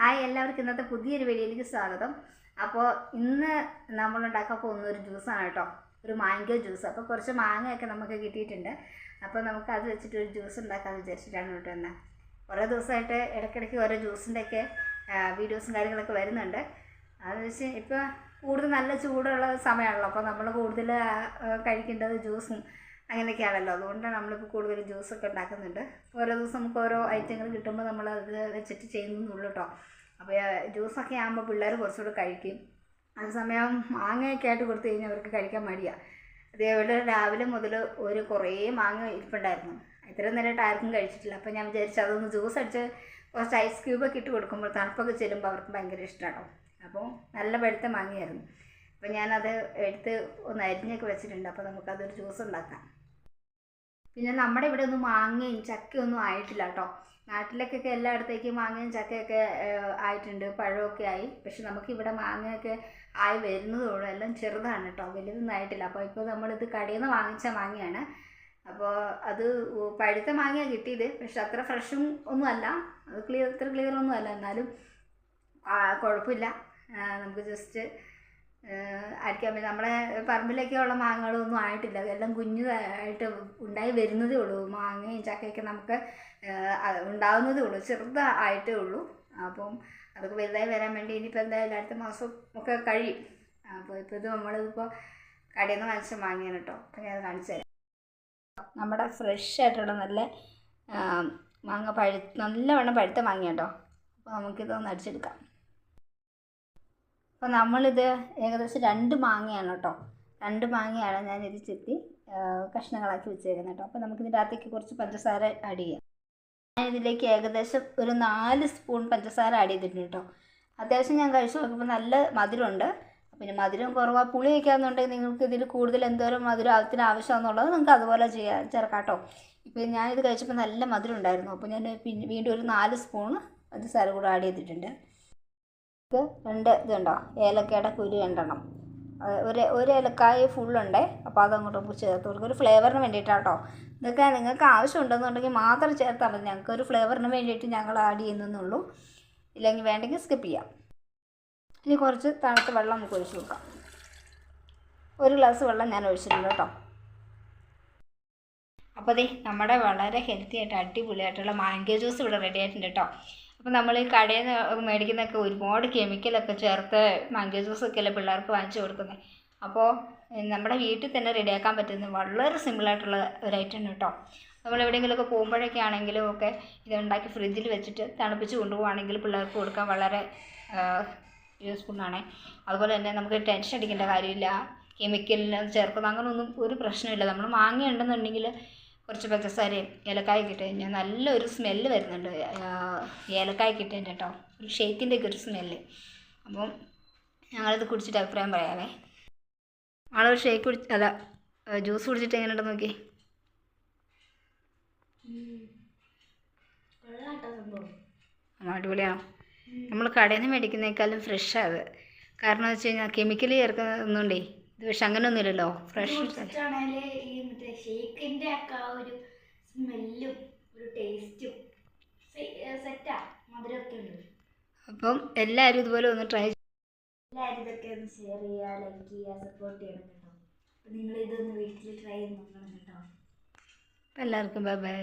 Hi എല്ലാവർക്കും ഇന്നത്തെ പുതിയൊരു വീഡിയോയിലേക്ക് സ്വാഗതം. അപ്പോൾ ഇന്ന് നമ്മൾ ഉണ്ടാക്കാൻ പോകുന്ന ഒരു ജ്യൂസാണ് കേട്ടോ. ഒരു മാംഗോ ജ്യൂസ്. അപ്പോൾ കുറച്ച് മാങ്ങയൊക്കെ നമുക്ക് കിട്ടിയിട്ടുണ്ട്. അപ്പോൾ നമുക്ക് അത് വെച്ചിട്ട് ഒരു ജ്യൂസ് ഉണ്ടാക്കാൻ വിചാരിച്ചിട്ടാണ് കേട്ടോ എന്നാൽ കുറേ ദിവസമായിട്ട് ഇടയ്ക്കിടയ്ക്ക് ഓരോ ജ്യൂസിന്റെയൊക്കെ വീഡിയോസും കാര്യങ്ങളൊക്കെ വരുന്നുണ്ട്. അതെന്ന് വെച്ച് ഇപ്പോൾ കൂടുതൽ നല്ല ചൂടുള്ള സമയമാണല്ലോ. അപ്പോൾ നമ്മൾ കൂടുതൽ കഴിക്കേണ്ടത് ജ്യൂസും അങ്ങനെയൊക്കെയാണല്ലോ. അതുകൊണ്ടാണ് നമ്മളിപ്പോൾ കൂടുതൽ ജ്യൂസൊക്കെ ഉണ്ടാക്കുന്നുണ്ട്. ഓരോ ദിവസം നമുക്ക് ഓരോ ഐറ്റങ്ങൾ കിട്ടുമ്പോൾ നമ്മൾ അത് വെച്ചിട്ട് ചെയ്യുന്നുള്ളൂ കേട്ടോ അപ്പോൾ ജ്യൂസൊക്കെ ആകുമ്പോൾ പിള്ളേർ കുറച്ചുകൂടെ കഴിക്കും. അതേസമയം മാങ്ങയൊക്കെ ആയിട്ട് കൊടുത്തു കഴിഞ്ഞാൽ അവർക്ക് കഴിക്കാൻ മടിയാണ് അതേപോലെ രാവിലെ മുതൽ ഒരു കുറേ മാങ്ങ ഇരിപ്പുണ്ടായിരുന്നു. ഇത്രയും നേരമായിട്ട് ആർക്കും കഴിച്ചിട്ടില്ല. അപ്പോൾ ഞാൻ വിചാരിച്ചു അതൊന്ന് ജ്യൂസ് അടിച്ച് കുറച്ച് ഐസ് ക്യൂബൊക്കെ ഇട്ട് കൊടുക്കുമ്പോൾ തണുപ്പൊക്കെ ചെല്ലുമ്പോൾ അവർക്ക് ഭയങ്കര ഇഷ്ടമാണോ അപ്പോൾ നല്ല പഴുത്ത മാങ്ങയായിരുന്നു. അപ്പോൾ ഞാനത് എടുത്ത് ഒന്ന് അരിഞ്ഞൊക്കെ വെച്ചിട്ടുണ്ട്. അപ്പോൾ നമുക്കതൊരു ജ്യൂസ് ഉണ്ടാക്കാം. പിന്നെ നമ്മുടെ ഇവിടെ ഒന്നും മാങ്ങയും ചക്കയൊന്നും ആയിട്ടില്ല കേട്ടോ നാട്ടിലേക്കൊക്കെ എല്ലായിടത്തേക്കും മാങ്ങയും ചക്കയൊക്കെ ആയിട്ടുണ്ട്. പഴമൊക്കെ ആയി. പക്ഷെ നമുക്ക് ഇവിടെ മാങ്ങയൊക്കെ ആയി വരുന്നതേ ഉള്ളൂ എല്ലാം ചെറുതാണ് കേട്ടോ വലുതൊന്നും ആയിട്ടില്ല. അപ്പോൾ ഇപ്പോൾ നമ്മളിത് കടയിൽ നിന്ന് വാങ്ങിച്ച മാങ്ങയാണ്. അപ്പോൾ അത് പഴുത്ത മാങ്ങയാണ് കിട്ടിയത്. പക്ഷെ അത്ര ഫ്രഷും ഒന്നും അല്ല. അത് ക്ലിയർ അത്ര ക്ലിയർ ഒന്നും അല്ല. എന്നാലും കുഴപ്പമില്ല. നമുക്ക് ജസ്റ്റ് അടിക്കാൻ പറ്റും നമ്മളെ പറമ്പിലൊക്കെ ഉള്ള മാങ്ങകളൊന്നും ആയിട്ടില്ല. എല്ലാം കുഞ്ഞതായിട്ട് ഉണ്ടായി വരുന്നതേ ഉള്ളൂ. മാങ്ങയും ചക്കയൊക്കെ നമുക്ക് ഉണ്ടാകുന്നതേ ഉള്ളൂ. ചെറുതായിട്ടേ ഉള്ളൂ. അപ്പം അതൊക്കെ വലുതായി വരാൻ വേണ്ടി ഇനിയിപ്പോൾ എന്തായാലും അടുത്ത മാസം ഒക്കെ കഴിയും. അപ്പോൾ ഇപ്പോൾ ഇത് നമ്മളിതിപ്പോൾ കടയിൽ നിന്ന് വാങ്ങിച്ച വാങ്ങിയാണ് കേട്ടോ. അപ്പം ഞാൻ കാണിച്ചു തരാം. നമ്മുടെ ഫ്രഷ് ആയിട്ടുള്ള നല്ല മാങ്ങ പഴു നല്ലവണ്ണം പഴുത്ത മാങ്ങ കേട്ടോ. അപ്പോൾ നമുക്കിതൊന്ന് അടിച്ചെടുക്കാം. അപ്പോൾ നമ്മളിത് ഏകദേശം രണ്ട് മാങ്ങയാണ് കേട്ടോ. രണ്ട് മാങ്ങയാണ് ഞാൻ ഇത് കഷ്ണങ്ങളാക്കി വെച്ചേക്കുന്നത് കേട്ടോ. അപ്പോൾ നമുക്കിതിന്റെ അകത്തേക്ക് കുറച്ച് പഞ്ചസാര ആഡ് ചെയ്യാം. ഞാൻ ഇതിലേക്ക് ഏകദേശം ഒരു നാല് സ്പൂൺ പഞ്ചസാര ആഡ് ചെയ്തിട്ടുണ്ട് കേട്ടോ. അത്യാവശ്യം ഞാൻ കഴിച്ചു നോക്കുമ്പോൾ നല്ല മധുരമുണ്ട്. പിന്നെ മധുരം കുറവാണ് പുളി വയ്ക്കാമെന്നുണ്ടെങ്കിൽ നിങ്ങൾക്ക് ഇതിൽ കൂടുതൽ എന്തോരം മധുരം അതിന് ആവശ്യമാണെന്നുള്ളത് നിങ്ങൾക്ക് അതുപോലെ ചെയ്യാം ചേർക്കാം കേട്ടോ. ഇപ്പോൾ ഞാനിത് കഴിച്ചപ്പോൾ നല്ല മധുരം ഉണ്ടായിരുന്നു. അപ്പോൾ ഞാൻ പിന്നെ വീണ്ടും ഒരു നാല് സ്പൂൺ പഞ്ചസാര കൂടെ ആഡ് ചെയ്തിട്ടുണ്ട്. ഇത് രണ്ട് ഇതുണ്ടോ? ഏലക്കയുടെ കുരു രണ്ടെണ്ണം. ഒരു ഒരു ഏലക്കായ ഫുള്ളുണ്ടേ. അപ്പോൾ അതങ്ങോട്ട് ചേർത്ത് കൊടുക്കും. ഒരു ഫ്ലേവറിന് വേണ്ടിയിട്ടാണ് കേട്ടോ ഇതൊക്കെ നിങ്ങൾക്ക് ആവശ്യമുണ്ടെന്നുണ്ടെങ്കിൽ മാത്രം ചേർത്താൽ മതി. ഞങ്ങൾക്ക് ഒരു ഫ്ലേവറിന് വേണ്ടിയിട്ട് ഞങ്ങൾ ആഡ് ചെയ്യുന്നുള്ളൂ ഇല്ലെങ്കിൽ വേണ്ടെങ്കിൽ സ്കിപ്പ് ചെയ്യാം. ഇനി കുറച്ച് തണുത്ത വെള്ളം നമുക്ക് ഒഴിച്ച് കൊടുക്കാം. ഒരു ഗ്ലാസ് വെള്ളം ഞാൻ ഒഴിച്ചിട്ടുണ്ട് കേട്ടോ. അപ്പോൾ ദേ നമ്മുടെ വളരെ ഹെൽത്തി ആയിട്ട് അടിപൊളിയായിട്ടുള്ള മാംഗോ ജ്യൂസ് ഇവിടെ റെഡി ആയിട്ടുണ്ട് കേട്ടോ. അപ്പോൾ നമ്മൾ ഈ കടയിൽ നിന്ന് മേടിക്കുന്നതൊക്കെ ഒരുപാട് കെമിക്കലൊക്കെ ചേർത്ത് മാംഗോ ജ്യൂസൊക്കെ അല്ലേ പിള്ളേർക്ക് വാങ്ങിച്ചു കൊടുക്കുന്നത് അപ്പോൾ നമ്മുടെ വീട്ടിൽ തന്നെ റെഡിയാക്കാൻ പറ്റുന്ന വളരെ സിമ്പിളായിട്ടുള്ള ഒരു ഐറ്റം കേട്ടോ നമ്മൾ എവിടെയെങ്കിലുമൊക്കെ പോകുമ്പോഴൊക്കെ ആണെങ്കിലും ഒക്കെ ഇത് ഉണ്ടാക്കി ഫ്രിഡ്ജിൽ വെച്ചിട്ട് തണുപ്പിച്ച് കൊണ്ടുപോകുകയാണെങ്കിൽ പിള്ളേർക്ക് കൊടുക്കാൻ വളരെ യൂസ്ഫുള്ളാണ് അതുപോലെ തന്നെ നമുക്ക് ടെൻഷൻ അടിക്കേണ്ട കാര്യമില്ല. കെമിക്കലിന് ചേർക്കുന്ന അങ്ങനെയൊന്നും ഒരു പ്രശ്നമില്ല. നമ്മൾ മാങ്ങ ഉണ്ടെന്നുണ്ടെങ്കിൽ കുറച്ച് പഞ്ചസാരയും ഏലക്കായ ഇട്ട് കഴിഞ്ഞാൽ നല്ലൊരു സ്മെല്ല് വരുന്നുണ്ട്. ആ, ഏലക്കായ ഇട്ടതിന്റെ കേട്ടോ ഒരു ഷേക്കിന്റെ ഒക്കെ ഒരു സ്മെല്ല് അപ്പം ഞങ്ങളത് കുടിച്ചിട്ട് അഭിപ്രായം പറയാവേ. ആളൊരു ഷേക്ക് കുടിച്ച് അല്ല ജ്യൂസ് കുടിച്ചിട്ട് എങ്ങനെയുണ്ട് നോക്കി അടിപൊളിയാണ് നമ്മൾ കടയിൽ നിന്ന് മേടിക്കുന്നേക്കാളും ഫ്രഷാണ് അത്. കാരണം എന്ന് വെച്ച് കഴിഞ്ഞാൽ കെമിക്കൽ ചേർക്കുന്നതുകൊണ്ടേ ഇത് പക്ഷെ അങ്ങനെയൊന്നുമില്ലല്ലോ ഫ്രഷ് ഈ മറ്റേ ഷേക്കിന്റെ ഒക്കെ ആ ഒരു സ്മെല്ലും ഒരു ടേസ്റ്റും സെറ്റാ മധുരമൊക്കെ ഉണ്ട്. അപ്പം എല്ലാവരും ഇതുപോലെ ഒന്ന് ട്രൈ എല്ലാവരും ഇതൊക്കെ ഒന്ന് ഷെയർ ചെയ്യുക ലൈക്ക് ചെയ്യുക സപ്പോർട്ട് ചെയ്യണം കേട്ടോ. അപ്പം നിങ്ങൾ ഇതൊന്ന് വീട്ടിൽ ട്രൈ ചെയ്ത് നോക്കണം കേട്ടോ. എല്ലാവർക്കും ബൈ ബൈ